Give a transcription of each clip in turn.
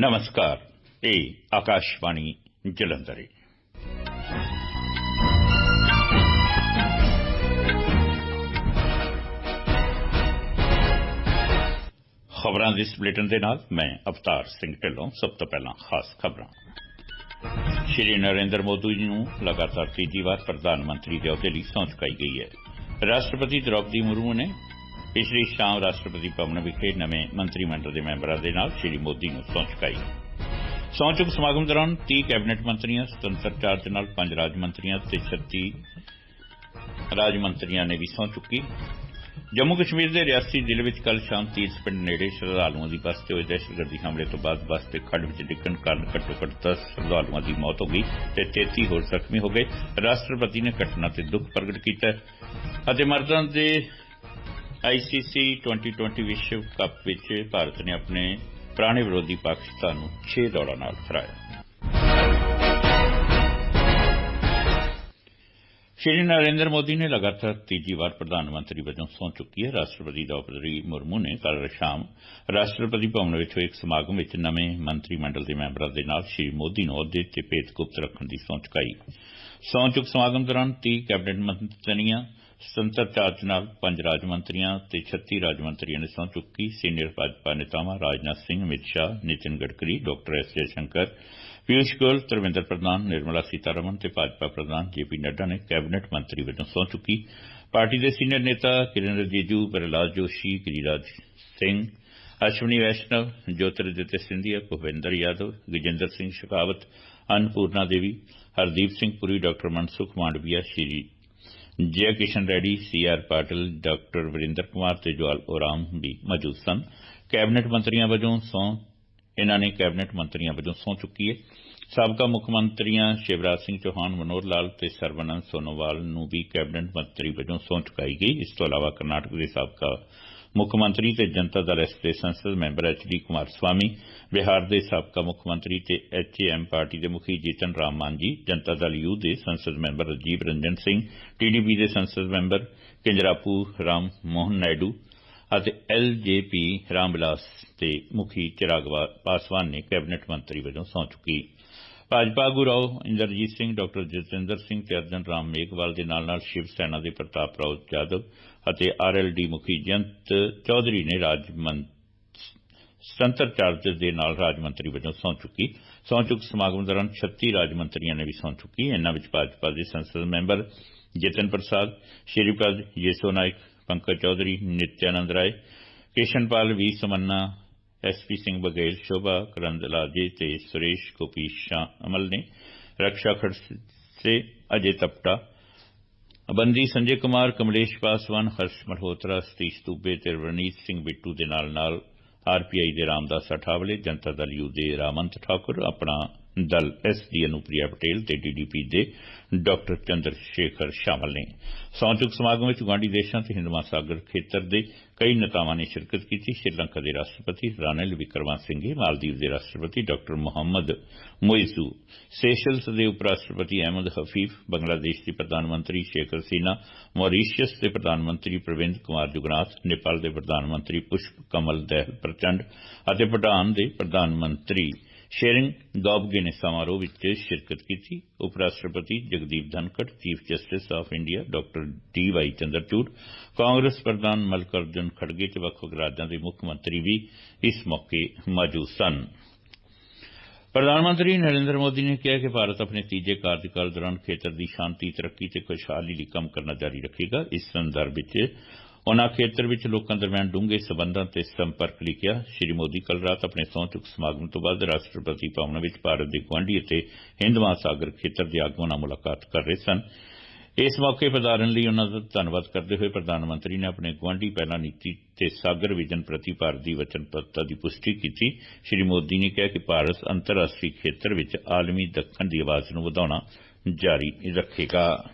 ਨਮਸਕਾਰ ਇਹ ਆਕਾਸ਼ਵਾਣੀ ਜਲੰਧਰ ਖਬਰਾਂ ਦੇ ਬੁਲੇਟਿਨ ਦੇ ਨਾਲ ਮੈਂ ਅਵਤਾਰ ਸਿੰਘ ਢਿੱਲੋਂ ਸਭ ਤੋਂ ਪਹਿਲਾਂ ਖਾਸ ਖਬਰਾਂ ਸ਼੍ਰੀ ਨਰਿੰਦਰ ਮੋਦੀ ਨੂੰ ਲਗਾਤਾਰ ਤੀਜੀ ਵਾਰ ਪ੍ਰਧਾਨ ਮੰਤਰੀ ਦੇ ਅਹੁਦੇ ਲਈ ਸਹੁੰ ਚੁਕਾਈ ਗਈ ਹੈ ਰਾਸ਼ਟਰਪਤੀ ਦ੍ਰੋਪਦੀ ਮੁਰਮੂ ਨੇ ਪਿਛਲੀ ਸ਼ਾਮ ਰਾਸ਼ਟਰਪਤੀ ਭਵਨ ਵਿਖੇ ਨਵੇਂ ਮੰਤਰੀ ਮੰਡਲ ਦੇ ਮੈਂਬਰਾਂ ਦੇ ਨਾਲ ਸ਼੍ਰੀ ਮੋਦੀ ਨੂੰ ਸਹੁੰ ਚੁਕਾਈ ਸਹੁੰ ਚੁੱਕ ਸਮਾਗਮ ਦੌਰਾਨ 30 ਕੈਬਨਿਟ ਮੰਤਰੀਆਂ, ਸੁਤੰਤਰ ਚਾਰਜ ਨਾਲ 5 ਰਾਜ ਮੰਤਰੀਆਂ ਤੇ 36 ਰਾਜ ਮੰਤਰੀਆਂ ਨੇ ਵੀ ਸਹੁੰ ਚੁੱਕੀ। ਜੰਮੂ ਕਸ਼ਮੀਰ ਦੇ ਰਿਆਸਤੀ ਜ਼ਿਲ੍ਹੇ ਵਿੱਚ ਕੱਲ ਸ਼ਾਮ ਤੀਰਥ ਪਿੰਡ ਨੇੜੇ ਸ਼ਰਧਾਲੂਆਂ ਦੀ ਬੱਸ ਤੇ ਹੋਏ ਦਹਿਸ਼ਤਗਰਦੀ ਹਮਲੇ ਤੋਂ ਬਾਅਦ ਬੱਸ ਤੇ ਖੱਡ ਵਿੱਚ ਡਿੱਗਣ ਕਾਰਨ ਘੱਟੋ ਘੱਟ 10 ਸ਼ਰਧਾਲੂਆਂ ਦੀ ਮੌਤ ਹੋ ਗਈ ਤੇ 33 ਹੋਰ ਜ਼ਖਮੀ ਹੋ ਗਏ। ਰਾਸ਼ਟਰਪਤੀ ਨੇ ਘਟਨਾ ਤੇ ਦੁੱਖ ਪ੍ਰਗਟ ਕੀਤਾ ਅਤੇ ਮਰਦਾਂ ਦੇ ਆਈਸੀਸੀ 2020 ਵਿਸ਼ਵ ਕੱਪ ਵਿੱਚ ਭਾਰਤ ਨੇ ਆਪਣੇ ਪੁਰਾਣੇ ਵਿਰੋਧੀ ਪਾਕਿਸਤਾਨ ਨੂੰ 6 ਦੌੜਾਂ ਨਾਲ ਹਰਾਇਆ। ਸ਼੍ਰੀ ਨਰਿੰਦਰ ਮੋਦੀ ਨੇ ਲਗਾਤਾਰ ਤੀਜੀ ਵਾਰ ਪ੍ਰਧਾਨ ਮੰਤਰੀ ਵਜੋਂ ਸਹੁੰ ਚੁੱਕੀ ਹੈ। ਰਾਸ਼ਟਰਪਤੀ ਦ੍ਰੋਪਦੀ ਮੁਰਮੂ ਨੇ ਕੱਲ ਸ਼ਾਮ ਰਾਸ਼ਟਰਪਤੀ ਭਵਨ ਵਿੱਚ ਹੋਏ ਇੱਕ ਸਮਾਗਮ ਵਿੱਚ ਨਵੇਂ ਮੰਤਰੀ ਮੰਡਲ ਦੇ ਮੈਂਬਰਾਂ ਦੇ ਨਾਲ ਸ਼੍ਰੀ ਮੋਦੀ ਨੂੰ ਅਹੁਦੇ ਤੇ ਭੇਤ ਗੁਪਤ ਰੱਖਣ ਦੀ ਸਹੁੰ ਚੁਕਾਈ। ਸਹੁੰ ਚੁੱਕ ਸਮਾਗਮ ਦੌਰਾਨ 30 ਕੈਬਨਿਟ ਮੰਤਰੀਆਂ ਸੁਤੰਤਰ ਚਾਰਜ ਨਾਲ ਪੰਜ ਰਾਜ ਮੰਤਰੀਆਂ ਤੇ 36 ਰਾਜ ਮੰਤਰੀਆਂ ਨੇ ਸਹੁੰ ਚੁੱਕੀ। ਸੀਨੀਅਰ ਭਾਜਪਾ ਨੇਤਾਵਾਂ ਰਾਜਨਾਥ ਸਿੰਘ, ਅਮਿਤ ਸ਼ਾਹ, ਨਿਤਿਨ ਗਡਕਰੀ, ਡਾਕਟਰ ਐਸ ਜੈਸ਼ੰਕਰ, ਪਿਊਸ਼ ਗੋਇਲ, ਧਰਮਿੰਦਰ ਪ੍ਰਧਾਨ, ਨਿਰਮਲਾ ਸੀਤਾਰਮਨ ਤੇ ਭਾਜਪਾ ਪ੍ਰਧਾਨ ਜੇਪੀ ਨੱਡਾ ਨੇ ਕੈਬਨਿਟ ਮੰਤਰੀ ਵਜੋਂ ਸਹੁੰ ਚੁੱਕੀ। ਪਾਰਟੀ ਦੇ ਸੀਨੀਅਰ ਨੇਤਾ Kiren Rijiju Pralhad Joshi, Giriraj Singh, Ashwini Vaishnaw Jyotiraditya Scindia, Bhupender Yadav, Gajendra Singh Shekhawat, Annapurna Devi, Hardeep Singh Puri, doctor Mansukh Mandaviya, Shri Jai Kishan Reddy, C R Patil, doctor Virendra Kumar ਤੇ ਜਵਾਲ ਓਰਾਮ ਵੀ ਮੌਜੂਦ ਸਨ। Cabinet ਮੰਤਰੀਆਂ ਵਜੋਂ ਸਹੁੰ ਇਨ੍ਹਾਂ ਨੇ cabinet ਮੰਤਰੀਆਂ ਵਜੋਂ ਸਹੁੰ ਚੁੱਕੀ ਹੈ ਸਾਬਕਾ ਮੁੱਖ ਮੰਤਰੀਆਂ ਸ਼ਿਵਰਾਜ ਸਿੰਘ ਚੌਹਾਨ, ਮਨੋਹਰ ਲਾਲ ਤੇ ਸਰਵਨੰਦ ਸੋਨੋਵਾਲ ਨੂੰ ਵੀ ਕੈਬਨਿਟ ਮੰਤਰੀ ਵਜੋਂ ਸਹੁੰ ਚੁਕਾਈ ਗਈ। ਇਸ ਤੋਂ ਇਲਾਵਾ ਕਰਨਾਟਕ ਦੇ ਸਾਬਕਾ ਮੁੱਖ ਮੰਤਰੀ ਤੇ ਜਨਤਾ ਦਲ ਐਸ ਦੇ ਸੰਸਦ member H D Kumaraswamy Bihar ਦੇ ਸਾਬਕਾ ਮੁੱਖ ਮੰਤਰੀ ਤੇ ਐਚਏਐਮ ਪਾਰਟੀ ਦੇ ਮੁਖੀ ਜੀਤਨ ਰਾਮ ਮਾਂਜੀ ਜਨਤਾ ਦਲ ਯੂ ਦੇ ਸੰਸਦ ਮੈਂਬਰ ਰਜੀਵ ਰੰਜਨ ਸਿੰਘ ਟੀਡੀਪੀ ਦੇ ਸੰਸਦ ਮੈਂਬਰ ਕਿੰਜਰਾਪੂ ਰਾਮ ਮੋਹਨ ਨਾਇਡੂ ਅਤੇ ਐਲਜੇਪੀ ਰਾਮਬਿਲਾਸ ਤੇ ਮੁਖੀ ਚਿਰਾਗ ਪਾਸਵਾਨ ਨੇ ਕੈਬਨਿਟ ਮੰਤਰੀ ਵਜੋਂ ਸਹੁੰ ਚੁੱਕੀ। ਭਾਜਪਾ ਆਗੂ ਰਾਓ ਇੰਦਰਜੀਤ ਸਿੰਘ, ਡਾਕਟਰ ਜਤਿੰਦਰ ਸਿੰਘ ਤੇ ਅਰਜਨ ਰਾਮ ਮੇਘਵਾਲ ਦੇ ਨਾਲ ਨਾਲ ਸ਼ਿਵ ਸੈਨਾ ਦੇ ਪ੍ਰਤਾਪ ਰਾਓ ਜਾਦਵ ਅਤੇ ਆਰਐਲਡੀ ਮੁਖੀ ਜਯੰਤ ਚੌਧਰੀ ਨੇ ਰਾਜ ਸੁਤੰਤਰ ਚਾਰਜ ਦੇ ਨਾਲ ਰਾਜ ਮੰਤਰੀ ਵਜੋਂ ਸਹੁੰ ਚੁੱਕੀ। ਸਹੁੰ ਚੁੱਕ ਸਮਾਗਮ ਦੌਰਾਨ 36 ਰਾਜ ਮੰਤਰੀਆਂ ਨੇ ਵੀ ਸਹੁੰ ਚੁੱਕੀ। ਇਨ੍ਹਾਂ ਵਿੱਚ ਭਾਜਪਾ ਦੇ ਸੰਸਦ member Jitin Prasada Shripad Yesso Naik, Pankaj Chaudhary, Nityanand Rai Kishanpal V Somanna SP Singh Baghel Shobha Karandlaje ਤੇ ਸੁਰੇਸ਼ ਗੋਪੀ ਅਮਲ ਨੇ ਰਕਸ਼ਾ ਖੜਸੇ ਅਜੇ ਤਪਟਾ ਬੰਦੀ ਸੰਜੇ ਕੁਮਾਰ ਕਮਲੇਸ਼ ਪਾਸਵਾਨ ਹਰਸ਼ ਮਲਹੋਤਰਾ ਸਤੀਸ਼ ਦੂਬੇ ਤੇ ਰਵਨੀਤ ਸਿੰਘ ਬਿੱਟੂ ਦੇ ਨਾਲ ਨਾਲ ਆਰਪੀਆਈ ਦੇ ਰਾਮਦਾਸ ਅਠਾਵਲੇ ਜਨਤਾ ਦਲ ਯੂ ਦੇ ਰਾਮੰਤ ਠਾਕੁਰ ਆਪਣਾ ਦਲ ਐਸ ਡੀ ਅਨੂਪ੍ਰਿਆ ਪਟੇਲ ਤੇ ਡੀਡੀਪੀ ਦੇ ਡਾਕਟਰ ਚੰਦਰ ਸ਼ੇਖਰ ਸ਼ਾਮਲ ਨੇ। ਸੌਂਚੁਕ ਸਮਾਗਮ ਵਿੱਚ ਗਵਾਂਢੀ ਦੇਸ਼ਾਂ ਤੇ ਹਿੰਦ ਮਹਾਸਾਗਰ ਖੇਤਰ ਦੇ ਕਈ ਨੇਤਾਵਾਂ ਨੇ ਸ਼ਿਰਕਤ ਕੀਤੀ। ਸ਼੍ਰੀਲੰਕਾ ਦੇ ਰਾਸ਼ਟਰਪਤੀ ਰਾਨਿਲ ਵਿਕਰਮਾਸਿੰਘੇ, ਮਾਲਦੀਵ ਦੇ ਰਾਸ਼ਟਰਪਤੀ ਡਾਕਟਰ ਮੁਹੰਮਦ ਮੋਇਜ਼ੂ, ਸੇਸ਼ਲਸ ਦੇ ਉਪ ਰਾਸ਼ਟਰਪਤੀ ਅਹਿਮਦ ਹਫੀਫ, ਬੰਗਲਾਦੇਸ਼ ਦੀ ਪ੍ਰਧਾਨ ਮੰਤਰੀ ਸ਼ੇਖ ਹਸੀਨਾ ਮੌਰੀਸ਼ੀਅਸ ਦੇ ਪ੍ਰਧਾਨ ਮੰਤਰੀ ਪ੍ਰਵਿੰਦ ਕੁਮਾਰ ਜੁਗਨਾਥ, ਨੇਪਾਲ ਦੇ ਪ੍ਰਧਾਨ ਮੰਤਰੀ ਪੁਸ਼ਪ ਕਮਲ ਦਹਿਲ ਪ੍ਰਚੰਡ ਅਤੇ ਭੂਟਾਨ ਦੇ ਪ੍ਰਧਾਨ ਮੰਤਰੀ ਸ਼ੇਰਿੰਗ ਗੌਬਗੇ ਨੇ ਸਮਾਰੋਹ ਵਿੱਚ ਸ਼ਿਰਕਤ ਕੀਤੀ। ਉਪ ਰਾਸ਼ਟਰਪਤੀ Jagdeep Dhankhar chief justice of India doctor D Y Chandrachud, Congress ਪ੍ਰਧਾਨ ਮਲਕਰਜਨ ਖੜਗੇ ਤੇ ਵੱਖ-ਵੱਖ ਰਾਜਾਂ ਦੇ ਮੁੱਖ ਮੰਤਰੀ ਵੀ ਇਸ ਮੌਕੇ ਮੌਜੂਦ ਸਨ। ਪ੍ਰਧਾਨ ਮੰਤਰੀ ਨਰਿੰਦਰ ਮੋਦੀ ਨੇ ਕਿਹਾ ਕਿ ਭਾਰਤ ਆਪਣੇ ਤੀਜੇ ਕਾਰਜਕਾਲ ਦੌਰਾਨ ਖੇਤਰ ਦੀ ਸ਼ਾਂਤੀ, ਤਰੱਕੀ ਤੇ ਖੁਸ਼ਹਾਲੀ ਲਈ ਕੰਮ ਕਰਨਾ ਜਾਰੀ ਰੱਖੇਗਾ। ਇਸ ਸੰਦਰਭ ਵਿੱਚ ਉਨ੍ਹਾਂ ਖੇਤਰ ਵਿੱਚ ਲੋਕਾਂ ਦਰਮਿਆਨ ਡੂੰਘੇ ਸਬੰਧਾਂ ਤੇ ਸੰਪਰਕ ਲਈ ਕਿਹਾ ਸ਼੍ਰੀ ਮੋਦੀ ਕੱਲ ਰਾਤ ਆਪਣੇ ਸਹੁੰ ਚੁੱਕ ਸਮਾਗਮ ਤੋਂ ਬਾਅਦ ਰਾਸ਼ਟਰਪਤੀ ਭਵਨ ਵਿੱਚ ਭਾਰਤ ਦੇ ਗੁਆਂਢੀ ਅਤੇ ਹਿੰਦ ਮਹਾਸਾਗਰ ਖੇਤਰ ਦੇ ਆਗੂਆਂ ਨਾਲ ਮੁਲਾਕਾਤ ਕਰ ਰਹੇ ਸਨ। ਇਸ ਮੌਕੇ ਪਧਾਰਨ ਲਈ ਉਨ੍ਹਾਂ ਦਾ ਧੰਨਵਾਦ ਕਰਦੇ ਹੋਏ ਪ੍ਰਧਾਨ ਮੰਤਰੀ ਨੇ ਆਪਣੇ ਗੁਆਂਢੀ ਪਹਿਲਾ ਨੀਤੀ ਤੇ ਸਾਗਰ ਵਿਜਨ ਪ੍ਰਤੀ ਭਾਰਤ ਦੀ ਵਚਨਬੱਧਤਾ ਦੀ ਪੁਸ਼ਟੀ ਕੀਤੀ। ਸ਼੍ਰੀ ਮੋਦੀ ਨੇ ਕਿਹਾ ਕਿ ਭਾਰਤ ਅੰਤਰਰਾਸ਼ਟਰੀ ਖੇਤਰ ਵਿੱਚ ਆਲਮੀ ਦੱਖਣ ਦੀ ਆਵਾਜ਼ ਨੂੰ ਵਧਾਉਣਾ ਜਾਰੀ ਰੱਖੇਗਾ।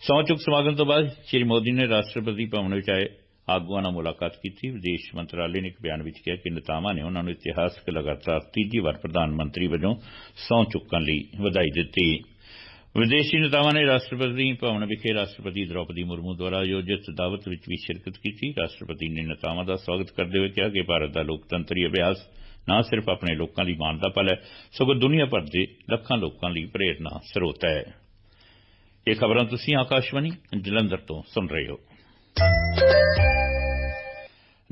ਸਹੁੰ ਚੁੱਕ ਸਮਾਗਮ ਤੋਂ ਬਾਅਦ ਸ਼੍ਰੀ ਮੋਦੀ ਨੇ ਰਾਸ਼ਟਰਪਤੀ ਭਵਨ ਵਿੱਚ ਆਏ ਆਗੂਆਂ ਨਾਲ ਮੁਲਾਕਾਤ ਕੀਤੀ। ਵਿਦੇਸ਼ ਮੰਤਰਾਲੇ ਨੇ ਇੱਕ ਬਿਆਨ ਵਿੱਚ ਕਿਹਾ ਕਿ ਨੇਤਾਵਾਂ ਨੇ ਉਨ੍ਹਾਂ ਨੂੰ ਇਤਿਹਾਸਕ ਲਗਾਤਾਰ ਤੀਜੀ ਵਾਰ ਪ੍ਰਧਾਨ ਮੰਤਰੀ ਵਜੋਂ ਸਹੁੰ ਚੁੱਕਣ ਲਈ ਵਧਾਈ ਦਿੱਤੀ। ਵਿਦੇਸ਼ੀ ਨੇਤਾਵਾਂ ਨੇ ਰਾਸ਼ਟਰਪਤੀ ਭਵਨ ਵਿਖੇ ਰਾਸ਼ਟਰਪਤੀ ਦ੍ਰੋਪਦੀ ਮੁਰਮੂ ਦੁਆਰਾ ਆਯੋਜਿਤ ਦਾਵਤ ਵਿੱਚ ਵੀ ਸ਼ਿਰਕਤ ਕੀਤੀ। ਰਾਸ਼ਟਰਪਤੀ ਨੇ ਨੇਤਾਵਾਂ ਦਾ ਸਵਾਗਤ ਕਰਦੇ ਹੋਏ ਕਿਹਾ ਕਿ ਭਾਰਤ ਦਾ ਲੋਕਤੰਤਰੀ ਅਭਿਆਸ ਨਾ ਸਿਰਫ ਆਪਣੇ ਲੋਕਾਂ ਲਈ ਮਾਣ ਦਾ ਪਲ ਹੈ ਸਗੋਂ ਦੁਨੀਆ ਭਰ ਦੇ ਲੱਖਾਂ ਲੋਕਾਂ ਲਈ ਪ੍ਰੇਰਨਾ ਸਰੋਤ ਹੈ। ਇਹ ਖਬਰਾਂ ਤੁਸੀਂ ਆਕਾਸ਼ਵਾਣੀ ਜਲੰਧਰ ਤੋਂ ਸੁਣ ਰਹੇ ਹੋ।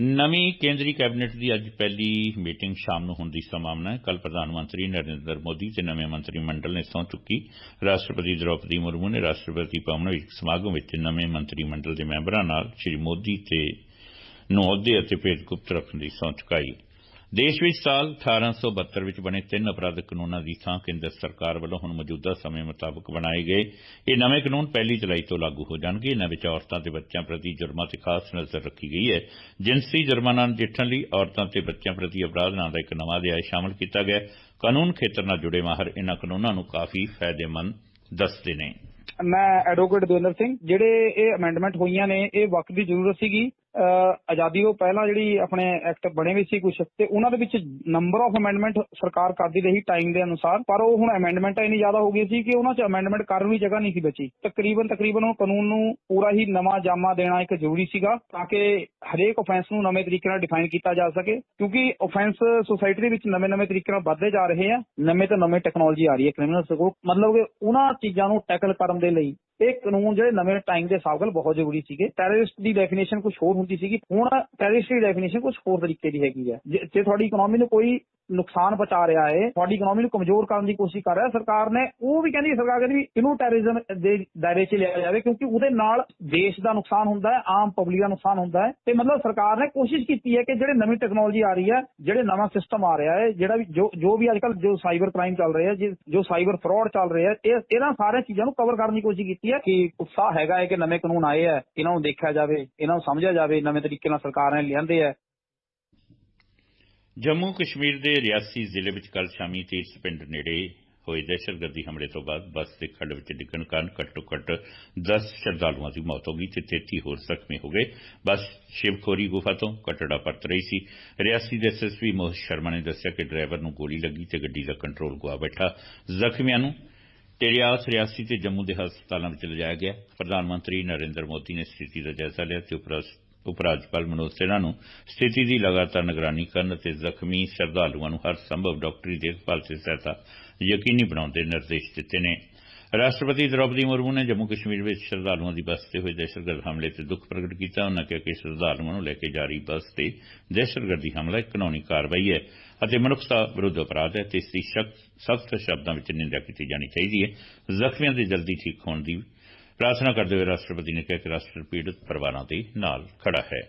ਨਵੀਂ ਕੇਂਦਰੀ ਕੈਬਨਿਟ ਦੀ ਅੱਜ ਪਹਿਲੀ ਮੀਟਿੰਗ ਸ਼ਾਮ ਨੂੰ ਹੋਣ ਦੀ ਸੰਭਾਵਨਾ ਹੈ। ਕੱਲ ਪ੍ਰਧਾਨ ਮੰਤਰੀ ਨਰਿੰਦਰ ਮੋਦੀ ਤੇ ਨਵੇਂ ਮੰਤਰੀ ਮੰਡਲ ਨੇ ਸਹੁੰ ਚੁੱਕੀ। ਰਾਸ਼ਟਰਪਤੀ ਦ੍ਰੋਪਦੀ ਮੁਰਮੂ ਨੇ ਰਾਸ਼ਟਰਪਤੀ ਭਵਨ ਵਿੱਚ ਸਮਾਗਮ ਵਿੱਚ ਨਵੇਂ ਮੰਤਰੀ ਮੰਡਲ ਦੇ ਮੈਂਬਰਾਂ ਨਾਲ ਸ੍ਰੀ ਮੋਦੀ ਤੇ ਨੂੰ ਅਹੁਦੇ ਅਤੇ ਭੇਦ ਗੁਪਤ ਰੱਖਣ ਦੀ ਸਹੁੰ ਚੁਕਾਈ। ਦੇਸ਼ ਵਿੱਚ ਸਾਲ 1872 ਵਿੱਚ ਬਣੇ ਤਿੰਨ ਅਪਰਾਧਿਕ ਕਾਨੂੰਨਾਂ ਦੀ ਥਾਂ ਕੇਂਦਰ ਸਰਕਾਰ ਵੱਲੋਂ ਹੁਣ ਮੌਜੂਦਾ ਸਮੇਂ ਮੁਤਾਬਕ ਬਣਾਏ ਗਏ। ਇਹ ਨਵੇਂ ਕਾਨੂੰਨ ਪਹਿਲੀ ਜੁਲਾਈ ਤੋਂ ਲਾਗੂ ਹੋ ਜਾਣਗੇ। ਇਹਨਾਂ ਵਿੱਚ ਔਰਤਾਂ ਤੇ ਬੱਚਿਆਂ ਪ੍ਰਤੀ ਜੁਰਮਾਂ ਤੇ ਖਾਸ ਨਜ਼ਰ ਰੱਖੀ ਗਈ ਹੈ। ਜਿਨਸੀ ਜੁਰਮਾਨਾ ਨਜਿੱਠਣ ਲਈ ਔਰਤਾਂ ਤੇ ਬੱਚਿਆਂ ਪ੍ਰਤੀ ਅਪਰਾਧ ਨਾਂ ਦਾ ਇੱਕ ਨਵਾਂ ਅਧਿਆਇ ਸ਼ਾਮਲ ਕੀਤਾ ਗਿਆ। ਕਾਨੂੰਨ ਖੇਤਰ ਨਾਲ ਜੁੜੇ ਮਾਹਰ ਇਹਨਾਂ ਕਾਨੂੰਨਾਂ ਨੂੰ ਕਾਫੀ ਫਾਇਦੇਮੰਦ ਦੱਸਦੇ ਨੇ। ਮੈਂ ਐਡਵੋਕੇਟ ਦਵਿੰਦਰ ਸਿੰਘ, ਜਿਹੜੇ ਇਹ ਅਮੈਂਡਮੈਂਟ ਹੋਈਆਂ ਨੇ, ਇਹ ਵਕਤ ਦੀ ਜ਼ਰੂਰਤ ਸੀਗੀ। ਆਜ਼ਾਦੀ ਤੋਂ ਪਹਿਲਾਂ ਜਿਹੜੀ ਆਪਣੇ ਐਕਟ ਬਣੇ ਵੀ ਸੀ ਕੁਝ ਤੇ ਉਹਨਾਂ ਦੇ ਵਿੱਚ ਨੰਬਰ ਆਫ ਅਮੈਂਡਮੈਂਟ ਸਰਕਾਰ ਕਰਦੀ ਰਹੀ ਟਾਈਮ ਦੇ ਅਨੁਸਾਰ, ਪਰ ਉਹ ਹੁਣ ਅਮੈਂਡਮੈਂਟਾਂ ਇੰਨੀ ਜ਼ਿਆਦਾ ਹੋ ਗਈ ਸੀ ਕਿ ਉਹਨਾਂ 'ਚ ਅਮੈਂਡਮੈਂਟ ਕਰਨ ਦੀ ਜਗ੍ਹਾ ਨਹੀਂ ਸੀ ਬਚੀ। ਤਕਰੀਬਨ ਤਕਰੀਬਨ ਉਹ ਕਾਨੂੰਨ ਨੂੰ ਪੂਰਾ ਹੀ ਨਵਾਂ ਜਾਮਾ ਦੇਣਾ ਇੱਕ ਜ਼ਰੂਰੀ ਸੀਗਾ ਤਾਂ ਕਿ ਹਰੇਕ ਆਫੈਂਸ ਨੂੰ ਨਵੇਂ ਤਰੀਕੇ ਨਾਲ ਡਿਫਾਈਨ ਕੀਤਾ ਜਾ ਸਕੇ, ਕਿਉਂਕਿ ਆਫੈਂਸ ਸੋਸਾਇਟੀ ਦੇ ਵਿੱਚ ਨਵੇਂ-ਨਵੇਂ ਤਰੀਕੇ ਨਾਲ ਵੱਧਦੇ ਜਾ ਰਹੇ ਆ, ਨਵੇਂ ਤੋਂ ਨਵੇਂ ਟੈਕਨੋਲੋਜੀ ਆ ਰਹੀ ਹੈ ਕ੍ਰਿਮੀਨਲ ਕੋਲ। ਮਤਲਬ ਕਿ ਉਹਨਾਂ ਚੀਜ਼ਾਂ ਨੂੰ ਟੈਕਲ ਕਰਨ ਦੇ ਲਈ ਇਹ ਕਾਨੂੰਨ ਜਿਹੜੇ ਨਵੇਂ ਟਾਈਮ ਦੇ ਹਿਸਾਬ ਨਾਲ ਬਹੁਤ ਜ਼ਰੂਰੀ ਸੀਗੇ। ਟੈਰਰਿਸਟ ਦੀ ਡੈਫੀਨੇਸ਼ਨ ਕੁਝ ਹੋਰ ਹੁੰਦੀ ਸੀਗੀ। ਹੁਣ ਟੈਰਰਿਸਟ ਦੀ ਡੈਫੀਨੇਸ਼ਨ ਕੁਝ ਹੋਰ ਤਰੀਕੇ ਦੀ ਹੈਗੀ ਹੈ ਜੇ ਤੁਹਾਡੀ ਇਕਨੋਮੀ ਨੂੰ ਕੋਈ ਨੁਕਸਾਨ ਪਹੁੰਚਾ ਰਿਹਾ ਹੈ ਤੁਹਾਡੀ ਇਕਨੋਮੀ ਨੂੰ ਕਮਜ਼ੋਰ ਕਰਨ ਦੀ ਕੋਸ਼ਿਸ਼ ਕਰ ਰਿਹਾ, ਸਰਕਾਰ ਨੇ ਉਹ ਵੀ ਕਹਿੰਦੀ ਸਰਕਾਰ ਕਹਿੰਦੀ ਵੀ ਇਹਨੂੰ ਟੈਰਰਿਜ਼ਮ ਦੇ ਦਾਇਰੇ 'ਚ ਲਿਆ ਜਾਵੇ ਕਿਉਂਕਿ ਉਹਦੇ ਨਾਲ ਦੇਸ਼ ਦਾ ਨੁਕਸਾਨ ਹੁੰਦਾ ਹੈ, ਆਮ ਪਬਲਿਕ ਦਾ ਨੁਕਸਾਨ ਹੁੰਦਾ ਹੈ। ਤੇ ਮਤਲਬ ਸਰਕਾਰ ਨੇ ਕੋਸ਼ਿਸ਼ ਕੀਤੀ ਹੈ ਕਿ ਜਿਹੜੇ ਨਵੀਂ ਟੈਕਨੋਲੋਜੀ ਆ ਰਹੀ ਹੈ, ਜਿਹੜੇ ਨਵਾਂ ਸਿਸਟਮ ਆ ਰਿਹਾ ਹੈ, ਜਿਹੜਾ ਵੀ ਜੋ ਜੋ ਵੀ ਅੱਜਕੱਲ ਜੋ ਸਾਈਬਰ ਕ੍ਰਾਈਮ ਚੱਲ ਰਿਹਾ ਹੈ, ਜੋ ਸਾਈਬਰ ਫਰਾਡ ਚੱਲ ਰਿਹਾ ਹੈ, ਇਹ, ਇਹਨਾਂ ਸਾਰੀਆਂ ਚੀਜ਼ਾਂ ਨੂੰ ਕਵਰ ਕਰਨ ਦੀ ਕੋਸ਼ਿਸ਼ ਕੀਤੀ ਹੈ ਕਿ ਉਤਸ਼ਾਹ ਹੈਗਾ ਹੈ ਕਿ ਨਵੇਂ ਕਾਨੂੰਨ ਆਏ ਹੈ ਇਹਨਾਂ ਨੂੰ ਦੇਖਿਆ ਜਾਵੇ, ਇਹਨਾਂ ਨੂੰ ਸਮਝਿਆ ਜਾਵੇ, ਨਵੇਂ ਤਰੀਕੇ ਨਾਲ ਸਰਕਾਰ ਨੇ ਲਿਆਂਦੇ ਹੈ ਜੰਮੂ ਕਸ਼ਮੀਰ ਦੇ ਰਿਆਸੀ ਜ਼ਿਲ੍ਹੇ ਵਿੱਚ ਕੱਲ ਸ਼ਾਮੀ ਤੀਰਥ ਪਿੰਡ ਨੇੜੇ ਹੋਏ ਦਹਿਸ਼ਤਗਰਦੀ ਹਮਲੇ ਤੋਂ ਬਾਅਦ ਬੱਸ ਦੇ ਖੱਡ ਵਿੱਚ ਡਿੱਗਣ ਕਾਰਨ ਘੱਟੋ-ਘੱਟ 10 ਸ਼ਰਧਾਲੂਆਂ ਦੀ ਮੌਤ ਹੋ ਗਈ ਤੇ 33 ਹੋਰ ਜ਼ਖਮੀ ਹੋ ਗਏ। ਬੱਸ ਸ਼ਿਵਖੋਰੀ ਗੁਫਾ ਤੋਂ ਕਟੜਾ ਪਰਤ ਰਹੀ ਸੀ। ਰਿਆਸੀ ਦੇ ਐਸਐਸਪੀ ਮੋਹਿਤ ਸ਼ਰਮਾ ਨੇ ਦੱਸਿਆ ਕਿ ਡਰਾਈਵਰ ਨੂੰ ਗੋਲੀ ਲੱਗੀ ਤੇ ਗੱਡੀ ਦਾ ਕੰਟਰੋਲ ਗੁਆ ਬੈਠਾ। ਜ਼ਖਮੀਆਂ ਨੂੰ ਟੇਰਿਆਸ ਰਿਆਸੀ ਤੇ ਜੰਮੂ ਦੇ ਹਸਪਤਾਲਾਂ ਵਿੱਚ ਲਿਜਾਇਆ ਗਿਆ। ਪ੍ਰਧਾਨ ਮੰਤਰੀ ਨਰਿੰਦਰ ਮੋਦੀ ਨੇ ਸਥਿਤੀ ਦਾ ਜਾਇਜ਼ਾ ਲਿਆ ਤੇ ਉਪ ਰਾਜਪਾਲ ਮਨੋਜ ਸਿਨਹਾ ਨੂੰ ਸਥਿਤੀ ਦੀ ਲਗਾਤਾਰ ਨਿਗਰਾਨੀ ਕਰਨ ਅਤੇ ਜ਼ਖਮੀ ਸ਼ਰਧਾਲੂਆਂ ਨੂੰ ਹਰ ਸੰਭਵ ਡਾਕਟਰੀ ਦੇਖਭਾਲ ਤੇ ਸਹਾਇਤਾ ਯਕੀਨੀ ਬਣਾਉਣ ਦੇ ਨਿਰਦੇਸ਼ ਦਿੱਤੇ ਨੇ। ਰਾਸ਼ਟਰਪਤੀ ਦ੍ਰੋਪਦੀ ਮੁਰਮੂ ਨੇ ਜੰਮੂ ਕਸ਼ਮੀਰ ਵਿੱਚ ਸ਼ਰਧਾਲੂਆਂ ਦੀ ਬੱਸ ਤੇ ਹੋਏ ਦਹਿਸ਼ਤਗਰਦ ਹਮਲੇ ਤੇ ਦੁੱਖ ਪ੍ਰਗਟ ਕੀਤਾ। ਉਹਨਾਂ ਕਿਹਾ ਕਿ ਸ਼ਰਧਾਲੂਆਂ ਨੂੰ ਲੈ ਕੇ ਜਾਰੀ ਬੱਸ ਤੇ ਦਹਿਸ਼ਤਗਰਦੀ ਹਮਲਾ ਇੱਕ ਕਾਨੂੰਨੀ ਕਾਰਵਾਈ ਹੈ ਅਤੇ ਮਨੁੱਖਤਾ ਵਿਰੁੱਧ ਅਪਰਾਧ ਹੈ ਤੇ ਇਸ ਦੀ ਸਖਤ ਸਖ਼ਤ ਸ਼ਬਦਾਂ ਵਿੱਚ ਨਿੰਦਿਆ ਕੀਤੀ ਜਾਣੀ ਚਾਹੀਦੀ ਹੈ। ਜ਼ਖਮੀਆਂ ਦੇ ਜਲਦੀ ਠੀਕ ਹੋਣ ਦੀ ਪ੍ਰਾਰਥਨਾ ਕਰਦੇ ਹੋਏ ਰਾਸ਼ਟਰਪਤੀ ਨੇ ਕਿਹਾ ਕਿ ਰਾਸ਼ਟਰ ਪੀੜਤ ਪਰਿਵਾਰਾਂ ਦੇ ਨਾਲ ਖੜਾ ਹੈ।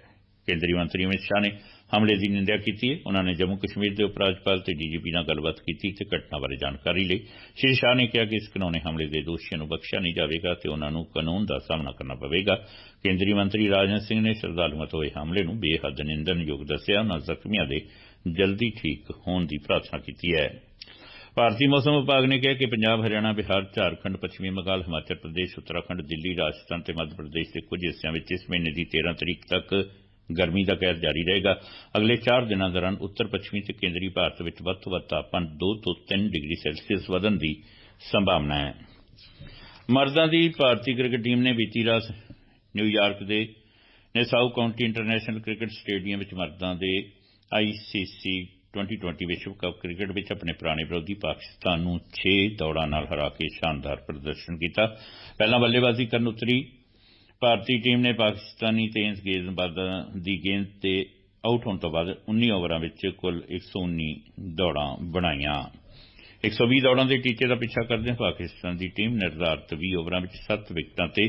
ਕੇਂਦਰੀ ਮੰਤਰੀ ਅਮਿਤ ਸ਼ਾਹ ਨੇ ਹਮਲੇ ਦੀ ਨਿੰਦਿਆ ਕੀਤੀ ਹੈ। ਉਹਨਾਂ ਨੇ ਜੰਮੂ ਕਸ਼ਮੀਰ ਦੇ ਉਪ ਰਾਜਪਾਲ ਤੇ ਡੀਜੀਪੀ ਨਾਲ ਗੱਲਬਾਤ ਕੀਤੀ ਤੇ ਘਟਨਾ ਬਾਰੇ ਜਾਣਕਾਰੀ ਲਈ। ਸ਼੍ਰੀ ਸ਼ਾਹ ਨੇ ਕਿਹਾ ਕਿ ਇਸ ਕਾਨੂੰਨੀ ਹਮਲੇ ਦੇ ਦੋਸ਼ੀਆਂ ਨੂੰ ਬਖਸ਼ਿਆ ਨਹੀਂ ਜਾਵੇਗਾ ਤੇ ਉਹਨਾਂ ਨੂੰ ਕਾਨੂੰਨ ਦਾ ਸਾਹਮਣਾ ਕਰਨਾ ਪਵੇਗਾ। ਕੇਂਦਰੀ ਮੰਤਰੀ ਰਾਜਨਾਥ ਸਿੰਘ ਨੇ ਸ਼ਰਧਾਲੂਆਂ ਤੋਂ ਹੋਏ ਹਮਲੇ ਨੂੰ ਬੇਹੱਦ ਨਿੰਦਣਯੋਗ ਦੱਸਿਆ। ਉਹਨਾਂ ਜ਼ਖਮੀਆਂ ਦੇ ਜਲਦੀ ਠੀਕ ਹੋਣ ਦੀ ਪ੍ਰਾਰਥਨਾ ਕੀਤੀ ਹੈ। ਭਾਰਤੀ ਮੌਸਮ ਵਿਭਾਗ ਨੇ ਕਿਹਾ ਕਿ ਪੰਜਾਬ, ਹਰਿਆਣਾ, ਬਿਹਾਰ, ਝਾਰਖੰਡ, ਪੱਛਮੀ ਬੰਗਾਲ, ਹਿਮਾਚਲ ਪ੍ਰਦੇਸ਼, ਉੱਤਰਾਖੰਡ, ਦਿੱਲੀ, ਰਾਜਸਥਾਨ ਤੇ ਮੱਧ ਪ੍ਰਦੇਸ਼ ਦੇ ਕੁਝ ਹਿੱਸਿਆਂ ਵਿੱਚ ਇਸ ਮਹੀਨੇ ਦੀ 13 ਤਰੀਕ ਤੱਕ ਗਰਮੀ ਦਾ ਕਹਿਰ ਜਾਰੀ ਰਹੇਗਾ। ਅਗਲੇ 4 ਦਿਨਾਂ ਦੌਰਾਨ ਉੱਤਰ, ਪੱਛਮੀ ਤੇ ਕੇਂਦਰੀ ਭਾਰਤ ਵਿੱਚ ਵੱਧ ਤੋਂ ਵੱਧ ਤਾਪਮਾਨ 2 ਤੋਂ 3 ਡਿਗਰੀ ਸੈਲਸੀਅਸ ਵਧਣ ਦੀ ਸੰਭਾਵਨਾ ਹੈ। ਮਰਦਾਂ ਦੀ ਭਾਰਤੀ ਕ੍ਰਿਕਟ ਟੀਮ ਨੇ ਬੀਤੀ ਰਾਤ ਨਿਊਯਾਰਕ ਦੇ Nassau County international cricket stadium ਵਿੱਚ ਮਰਦਾਂ ਦੇ ਆਈਸੀਸੀ 2020 ਵਿਸ਼ਵ ਕੱਪ ਕ੍ਰਿਕਟ ਵਿੱਚ ਆਪਣੇ ਪੁਰਾਣੇ ਵਿਰੋਧੀ ਪਾਕਿਸਤਾਨ ਨੂੰ 6 ਦੌੜਾਂ ਨਾਲ ਹਰਾ ਕੇ ਸ਼ਾਨਦਾਰ ਪ੍ਰਦਰਸ਼ਨ ਕੀਤਾ। ਪਹਿਲਾਂ ਬੱਲੇਬਾਜ਼ੀ ਕਰਨ ਉਤਰੀ। ਭਾਰਤੀ ਟੀਮ ਨੇ ਪਾਕਿਸਤਾਨੀ ਤੇਜ਼ ਗੇਂਦਬਾਜ਼ਾਂ ਦੀ ਗੇਂਦ ਤੇ ਆਊਟ ਹੋਣ ਤੋਂ ਬਾਅਦ 19 ਓਵਰਾਂ ਵਿੱਚ ਕੁੱਲ 119 ਦੌੜਾਂ ਬਣਾਈਆਂ। 120 ਦੌੜਾਂ ਦੇ ਟੀਚੇ ਦਾ ਪਿੱਛਾ ਕਰਦੇ ਪਾਕਿਸਤਾਨ ਦੀ ਟੀਮ ਨਿਰਧਾਰਤ 20 ਓਵਰਾਂ ਵਿੱਚ 7 ਵਿਕਟਾਂ ਤੇ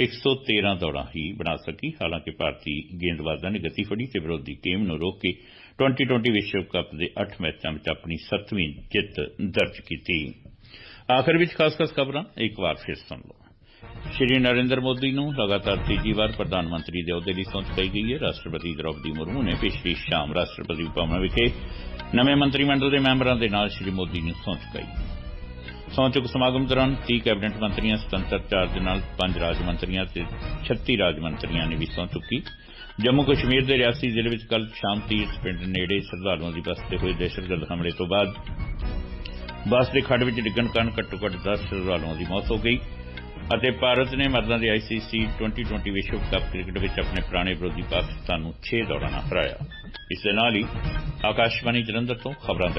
113 ਦੌੜਾਂ ਹੀ ਬਣਾ ਸਕੀ। ਹਾਲਾਂਕਿ ਭਾਰਤੀ ਗੇਂਦਬਾਜ਼ਾਂ ਨੇ ਗਤੀ ਫੜੀ ਤੇ ਵਿਰੋਧੀ ਟੀਮ ਨੂੰ ਰੋਕ ਕੇ 2020 ਵਿਸ਼ਵ ਕੱਪ ਦੇ 8 ਮੈਚਾਂ ਵਿੱਚ ਆਪਣੀ 7ਵੀਂ ਜਿੱਤ ਦਰਜ ਕੀਤੀ। ਆਖਰ ਵਿੱਚ ਖਾਸ-ਖਾਸ ਖਬਰਾਂ, ਇੱਕ ਵਾਰ ਫਿਰ ਸੁਣ ਲਓ। ਸ਼੍ਰੀ ਨਰਿੰਦਰ ਮੋਦੀ ਨੂੰ ਲਗਾਤਾਰ ਤੀਜੀ ਵਾਰ ਪ੍ਰਧਾਨ ਮੰਤਰੀ ਦੇ ਅਹੁਦੇ ਲਈ ਸਹੁੰ ਚੁਕਾਈ ਗਈ ਹੈ। ਰਾਸ਼ਟਰਪਤੀ ਦ੍ਰੋਪਦੀ ਮੁਰਮੂ ਨੇ ਪਿਛਲੀ ਸ਼ਾਮ ਰਾਸ਼ਟਰਪਤੀ ਭਵਨ ਵਿਖੇ ਨਵੇਂ ਮੰਤਰੀ ਮੰਡਲ ਦੇ ਮੈਂਬਰਾਂ ਦੇ ਨਾਲ ਸ਼੍ਰੀ ਮੋਦੀ ਨੂੰ ਸਹੁੰ ਚੁਕਾਈ ਸਹੁੰ ਚੁੱਕ ਸਮਾਗਮ ਦੌਰਾਨ 30 ਕੈਬਨਿਟ ਮੰਤਰੀਆਂ, ਸੁਤੰਤਰ ਚਾਰਜ ਨਾਲ 5 ਰਾਜ ਮੰਤਰੀਆਂ ਤੇ 36 ਰਾਜ ਮੰਤਰੀਆਂ ਨੇ ਵੀ ਸਹੁੰ ਚੁੱਕੀ। ਜੰਮੂ ਕਸ਼ਮੀਰ ਦੇ ਰਿਆਸੀ ਜ਼ਿਲ੍ਹੇ ਵਿੱਚ ਕੱਲ ਸ਼ਾਮ ਤੀਰਥ ਪਿੰਡ ਨੇੜੇ ਸ਼ਰਧਾਲੂਆਂ ਦੀ ਬੱਸ ਤੇ ਹੋਏ ਦਹਿਸ਼ਤਗਰਦ ਹਮਲੇ ਤੋਂ ਬਾਅਦ ਬੱਸ ਦੇ ਖੱਡ ਵਿੱਚ ਡਿੱਗਣ ਕਾਰਨ ਘੱਟੋ ਘੱਟ 10 ਸ਼ਰਧਾਲੂਆਂ ਦੀ ਮੌਤ ਹੋ ਗਈ ਅਤੇ ਭਾਰਤ ਨੇ ਮਰਦਾਂ ਦੇ ਆਈਸੀਸੀ 2020 ਵਿਸ਼ਵ ਕੱਪ ਕ੍ਰਿਕਟ ਵਿੱਚ ਆਪਣੇ ਪੁਰਾਣੇ ਵਿਰੋਧੀ ਪਾਕਿਸਤਾਨ ਨੂੰ 6 ਦੌੜਾਂ ਨਾਲ ਹਰਾਇਆ। ਇਸ ਦੇ ਨਾਲ ਹੀ ਆਕਾਸ਼ਵਾਣੀ ਜਲੰਧਰ ਤੋਂ ਖਬਰਾਂ